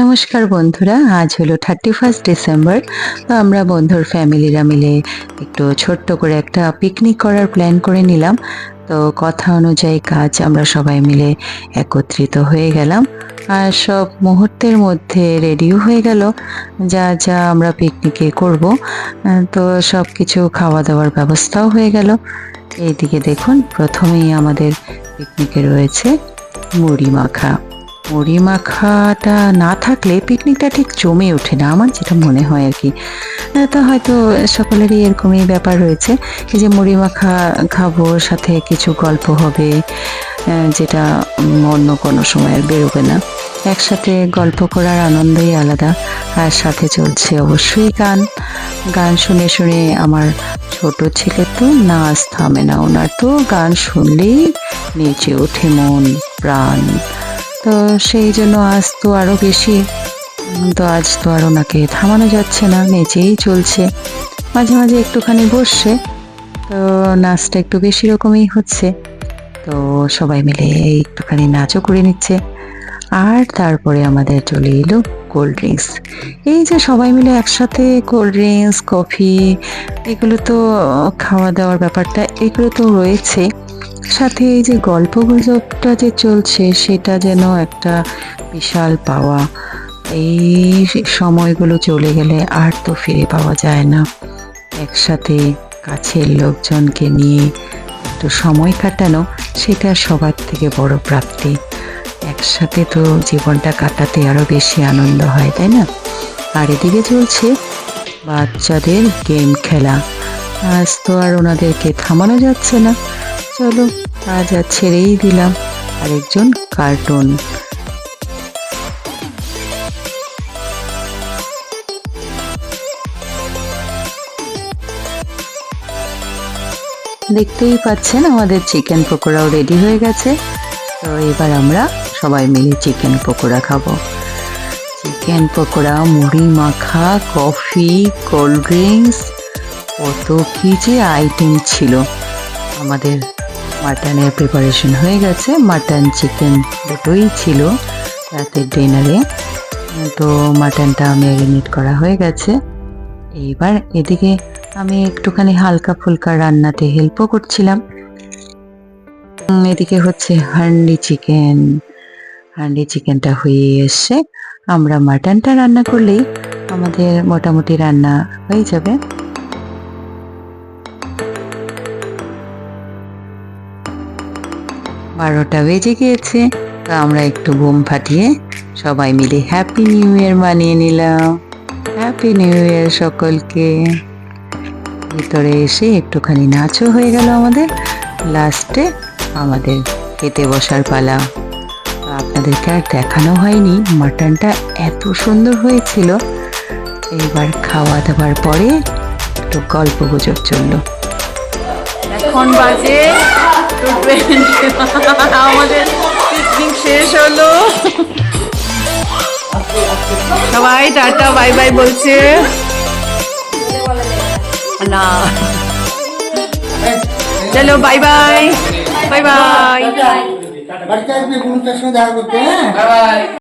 নমস্কার বন্ধুরা, আজ হলো থার্টি ফার্স্ট ডিসেম্বর তো আমরা বন্ধুর ফ্যামিলিরা মিলে একটু ছোট্ট করে একটা পিকনিক করার প্ল্যান করে নিলাম। তো কথা অনুযায়ী কাজ আমরা সবাই মিলে একত্রিত হয়ে গেলাম। আর সব মুহূর্তের মধ্যে রেডিও হয়ে গেল, যা যা আমরা পিকনিকে করব। তো সব কিছু খাওয়া দাওয়ার ব্যবস্থাও হয়ে গেল। এইদিকে দেখুন, প্রথমেই আমাদের পিকনিকে রয়েছে মুড়ি মাখা। মাখাটা না থাকলে পিকনিকটা ঠিক জমে ওঠে না, আমার যেটা মনে হয় আর কি। তো হয়তো সকলেরই এরকমই ব্যাপার রয়েছে এই যে মুড়ি মাখা খাব, সাথে কিছু গল্প হবে যেটা অন্য কোনো সময় আর বেরোবে না। একসাথে গল্প করার আনন্দই আলাদা, আর সাথে চলছে অবশ্যই গান। গান শুনে শুনে আমার ছোট ছেলে তো নাচ থামে না, ওনার তো গান শুনলেই নেচে ওঠে মন, প্রাণ। তো সেই জন্য আজ তো আরও বেশি তো আজ তো আর ওনাকে থামানো যাচ্ছে না নেচেই চলছে। মাঝে মাঝে একটুখানি বসছে, তো নাচটা একটু বেশি রকমই হচ্ছে। তো সবাই মিলে একটুখানি নাচও করে নিচ্ছে। আর তারপরে আমাদের চলে এলো কোল্ড ড্রিঙ্কস এই যে সবাই মিলে একসাথে কোল্ড ড্রিঙ্কস কফি এগুলো তো খাওয়া দাওয়ার ব্যাপারটা, এগুলো তো রয়েছে। সাথে এই যে গল্প গুজবটা যে চলছে, সেটা যেন একটা বিশাল পাওয়া। এই সময়গুলো চলে গেলে আর তো ফিরে পাওয়া যায় না। একসাথে কাছের লোকজনকে নিয়ে একটু সময় কাটানো, সেটা সবার থেকে বড় প্রাপ্তি। একসাথে তো জীবনটা কাটাতে আরও বেশি আনন্দ হয়, তাই না? আর এদিকে চলছে বাচ্চাদের গেম খেলা। আজ তো আর ওনাদেরকে থামানো যাচ্ছে না। চলো, আজ আর ছেড়েই দিলাম আরেকজন কার্টুন। দেখতেই পাচ্ছেন আমাদের চিকেন পকোড়াও রেডি হয়ে গেছে। তো এবার আমরা সবাই মিলে চিকেন পকোড়া খাব। চিকেন পকোড়া, মুড়ি মাখা, কফি, কোল্ড ড্রিঙ্কস, কত কি যে আইটেম ছিল আমাদের মাটনের প্রিপারেশন হয়ে গেছে। মাটন চিকেন দুটোই ছিল রাতের ডিনারে তো মাটনটা ম্যারিনেট করা হয়ে গেছে। এইবার এদিকে আমি একটুখানি হালকা ফুলকা রান্নাতে হেল্পও করছিলাম। এদিকে হচ্ছে হান্ডি চিকেন হান্ডি চিকেনটা হয়ে এসছে। আমরা মাটনটা রান্না করলেই আমাদের মোটামুটি রান্না হয়ে যাবে। বারোটা বেজে গিয়েছে, তো আমরা একটু বোম ফাটিয়ে সবাই মিলে হ্যাপি নিউ ইয়ার মানিয়ে নিলাম। হ্যাপি নিউ ইয়ার সকলকে। ভিতরে এসে একটুখানি নাচও হয়ে গেল আমাদের। লাস্টে আমাদের খেতে বসার পালা। আপনাদেরকে আর দেখানো হয়নি, মাটনটা এত সুন্দর হয়েছিল। এইবার খাওয়া দাওয়ার পরে একটু গল্প গুজব চলল। এখন বাজে আমাদের পিকনিক শেষ হলো। সবাই টাটা বাই বাই বলছে। না। চলো বাই বাই বাই বাই দেখা করতে হ্যাঁ?